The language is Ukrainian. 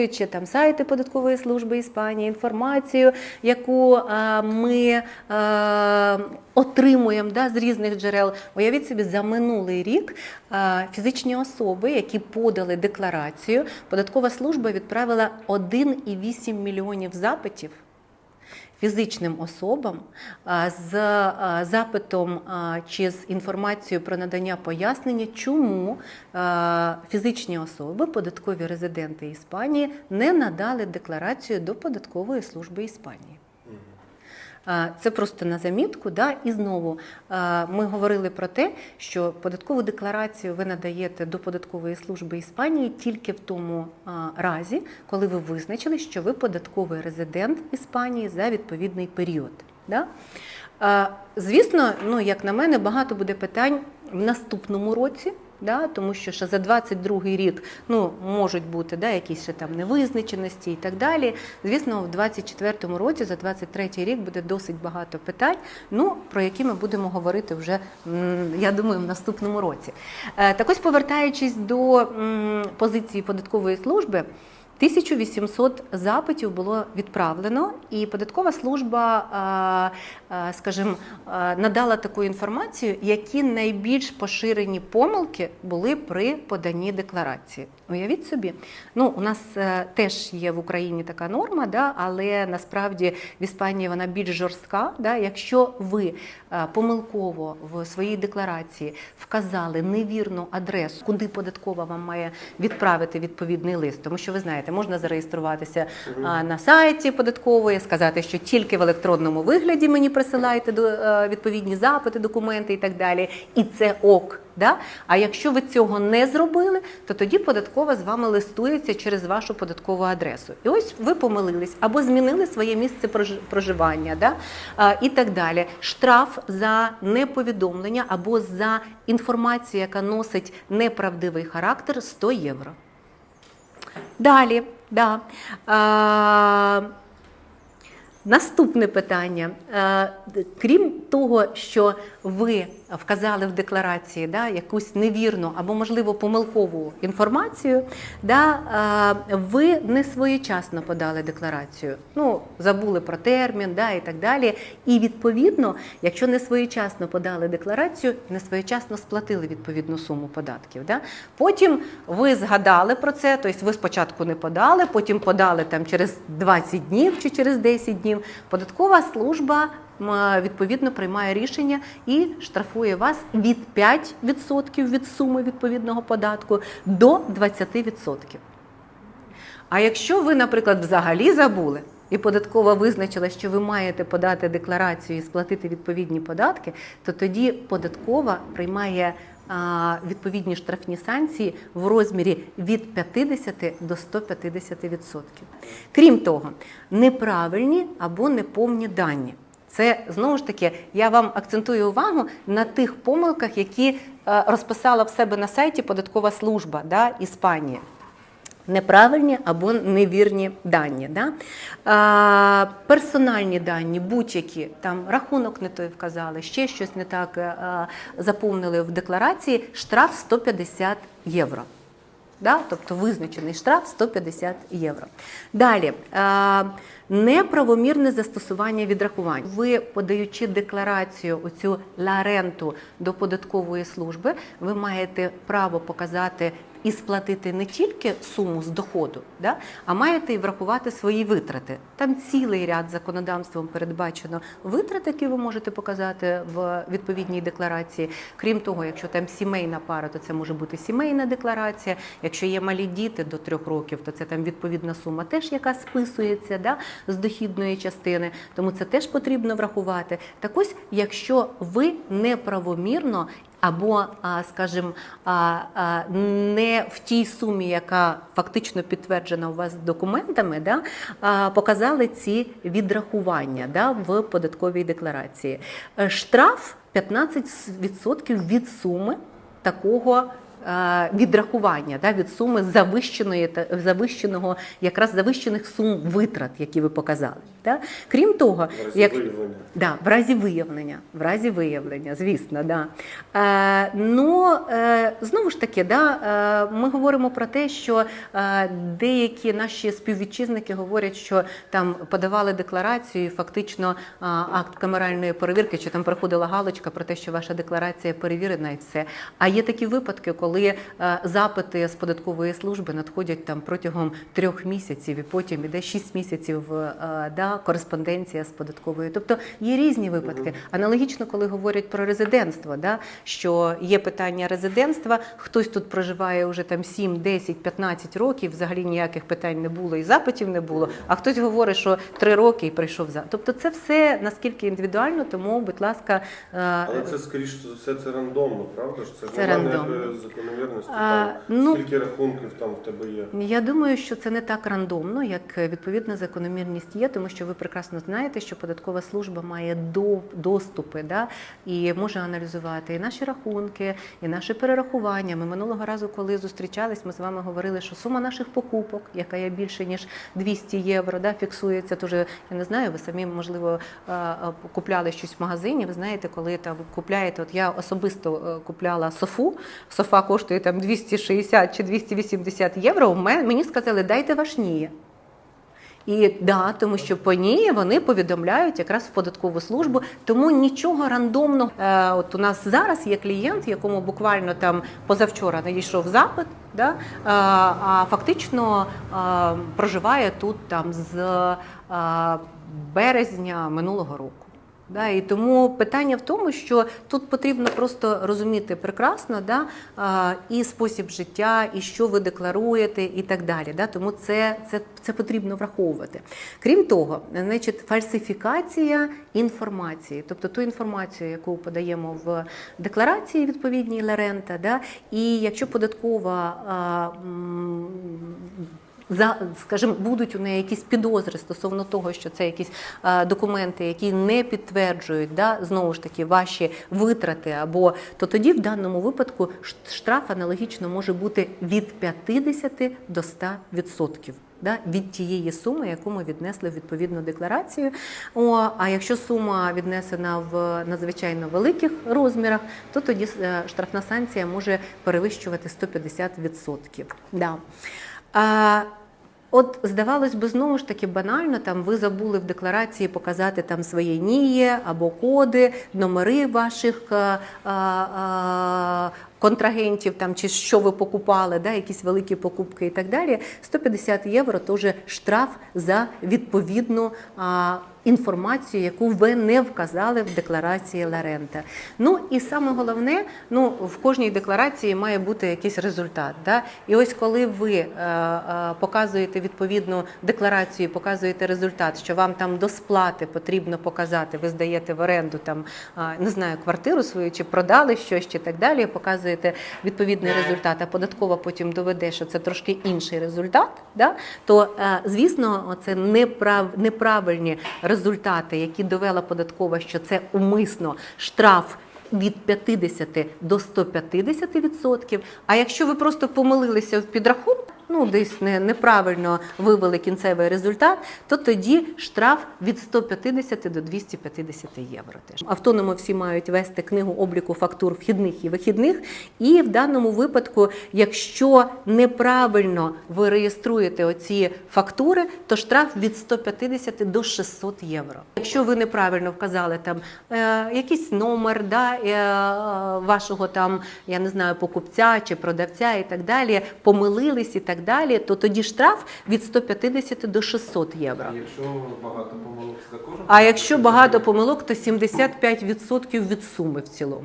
використовуючи там сайти податкової служби Іспанії, інформацію, яку а, ми а, отримуємо да, з різних джерел. Уявіть собі, за минулий рік а, фізичні особи, які подали декларацію, податкова служба відправила 1,8 мільйонів запитів фізичним особам з запитом чи з інформацією про надання пояснення, чому фізичні особи, податкові резиденти Іспанії, не надали декларацію до податкової служби Іспанії. Це просто на замітку. Да? І знову ми говорили про те, що податкову декларацію ви надаєте до податкової служби Іспанії тільки в тому разі, коли ви визначили, що ви податковий резидент Іспанії за відповідний період. Да? Звісно, ну як на мене, багато буде питань в наступному році. Да, тому що ще за 22 рік ну, можуть бути да, якісь ще там невизначеності і так далі. Звісно, в 24 році, за 23 рік буде досить багато питань, ну, про які ми будемо говорити вже, я думаю, в наступному році. Е, Так ось, повертаючись до позиції податкової служби. 1800 запитів було відправлено, і податкова служба, е, е, скажімо, е, надала таку інформацію, які найбільш поширені помилки були при поданні декларації. Уявіть собі, ну у нас теж є в Україні така норма, да, але насправді в Іспанії вона більш жорстка. Да, якщо ви помилково в своїй декларації вказали невірну адресу, куди податкова вам має відправити відповідний лист, тому що ви знаєте, можна зареєструватися на сайті податкової, сказати, що тільки в електронному вигляді мені присилаєте е, відповідні запити, документи і так далі, і це ок. Да? А якщо ви цього не зробили, то тоді податкова з вами листується через вашу податкову адресу. І ось ви помилились або змінили своє місце прожи- проживання, да? а, і так далі. Штраф за неповідомлення або за інформацію, яка носить неправдивий характер 100 євро. Далі, да. А, Наступне питання. А, Крім того, що ви вказали в декларації да, якусь невірну або, можливо, помилкову інформацію, да, е, ви не своєчасно подали декларацію. Ну, забули про термін да, і так далі. І відповідно, якщо не своєчасно подали декларацію, не своєчасно сплатили відповідну суму податків. Да. Потім ви згадали про це, тобто ви спочатку не подали, потім подали там через 20 днів чи через 10 днів. Податкова служба відповідно приймає рішення і штрафує вас від 5% від суми відповідного податку до 20%. А якщо ви, наприклад, взагалі забули, і податкова визначила, що ви маєте подати декларацію і сплатити відповідні податки, то тоді податкова приймає відповідні штрафні санкції в розмірі від 50 до 150%. Крім того, неправильні або неповні дані. Це знову ж таки, я вам акцентую увагу на тих помилках, які е, розписала в себе на сайті податкова служба да, Іспанії. Неправильні або невірні дані. Да? А, персональні дані, будь-які, там рахунок не той вказали, ще щось не так а, заповнили в декларації, штраф 150 євро. Да? Тобто визначений штраф 150 євро. Далі. Неправомірне застосування відрахувань. Ви, подаючи декларацію оцю ларенту до податкової служби, ви маєте право показати і сплатити не тільки суму з доходу, да, а маєте і врахувати свої витрати. Там цілий ряд законодавством передбачено витрат, які ви можете показати в відповідній декларації. Крім того, якщо там сімейна пара, то це може бути сімейна декларація. Якщо є малі діти до трьох років, то це там відповідна сума, теж яка списується да, з дохідної частини. Тому це теж потрібно врахувати. Так ось, якщо ви неправомірно або, скажем не в тій сумі, яка фактично підтверджена у вас документами, да, показали ці відрахування да, в податковій декларації. Е, Штраф 15% від суми такого відрахування да, від суми завищеної завищеного, якраз завищених сум витрат, які ви показали. Да? Крім того, В разі як виявлення. Да, в разі виявлення, в разі виявлення, звісно, да. Е, ну, е, знову ж таки, да, е, ми говоримо про те, що е, деякі наші співвітчизники говорять, що там подавали декларацію, і фактично е, акт камеральної перевірки, чи там проходила галочка про те, що ваша декларація перевірена і все. А є такі випадки, коли е, запити з податкової служби надходять там протягом трьох місяців, і потім іде шість місяців е, да, кореспонденція з податковою. Тобто є різні випадки. Аналогічно, коли говорять про резидентство, да, що є питання резидентства, хтось тут проживає вже там 7, 10, 15 років, взагалі ніяких питань не було і запитів не було. А хтось говорить, що 3 роки і прийшов за. Тобто, це все наскільки індивідуально, тому, будь ласка, е, Але це скоріш за все це рандомно, правда? Це Це рандомно. Ніякої закономірності. А, там, ну- скільки рахунків там в тебе є. Я думаю, що це не так рандомно, як е, відповідна закономірність є, тому що ви прекрасно знаєте, що податкова служба має до, доступи да, і може аналізувати і наші рахунки, і наші перерахування. Ми минулого разу, коли зустрічались, ми з вами говорили, що сума наших покупок, яка є більше ніж 200 євро, да, фіксується. Тож я не знаю, ви самі можливо е, е, купляли щось в магазині. Ви знаєте, коли там купляєте, от я особисто купляла софу. Софа коштує там 260 чи 280 євро. Мені сказали, дайте ваш НІЄ. І да, тому що по ній вони повідомляють якраз в податкову службу, тому нічого рандомного. Е, от у нас зараз є клієнт, якому буквально там позавчора надійшов запит, да, е, а фактично е, проживає тут там з е, березня минулого року. Да, і тому питання в тому, що тут потрібно просто розуміти прекрасно да, і спосіб життя, і що ви декларуєте, і так далі. Да, тому це, це, це потрібно враховувати. Крім того, значить, фальсифікація інформації, тобто ту інформацію, яку подаємо в декларації відповідній Ларента, да, і якщо податкова. А, скажімо, будуть у неї якісь підозри стосовно того, що це якісь е, документи, які не підтверджують да, знову ж таки ваші витрати, або то тоді в даному випадку штраф аналогічно може бути від 50 до 100%. Да, від тієї суми, яку ми віднесли в відповідну декларацію. О, а якщо сума віднесена в надзвичайно великих розмірах, то тоді е, штрафна санкція може перевищувати 150%. Да. От здавалось би, знову ж таки банально, там ви забули в декларації показати там своє НІЄ або коди, номери ваших а, а, контрагентів, там чи що ви покупали, да, якісь великі покупки і так далі. 150 євро теж штраф за відповідну а, інформацію, яку ви не вказали в декларації Ларента. Ну і саме головне, ну в кожній декларації має бути якийсь результат. Да? І ось коли ви е, е, показуєте відповідну декларацію, показуєте результат, що вам там до сплати потрібно показати, ви здаєте в оренду там а, не знаю квартиру свою чи продали щось чи так далі. Показуєте відповідний результат, а податкова потім доведе, що це трошки інший результат. Да? То е, звісно, це неправ, неправильні результати, які довела податкова, що це умисно штраф. Від 50 до 150%. А якщо ви просто помилилися в підрахунку, ну десь не, неправильно вивели кінцевий результат, то тоді штраф від 150 до 250 євро. Теж автономи всі мають вести книгу обліку фактур вхідних і вихідних. І в даному випадку, якщо неправильно ви реєструєте оці фактури, то штраф від 150 до 600 євро. Якщо ви неправильно вказали там е, якийсь номер да, е, вашого там, я не знаю, покупця чи продавця і так далі, помилились і так далі, то тоді штраф від 150 до 600 євро. А якщо багато помилок за кожен? А якщо багато помилок, то 75% від суми в цілому.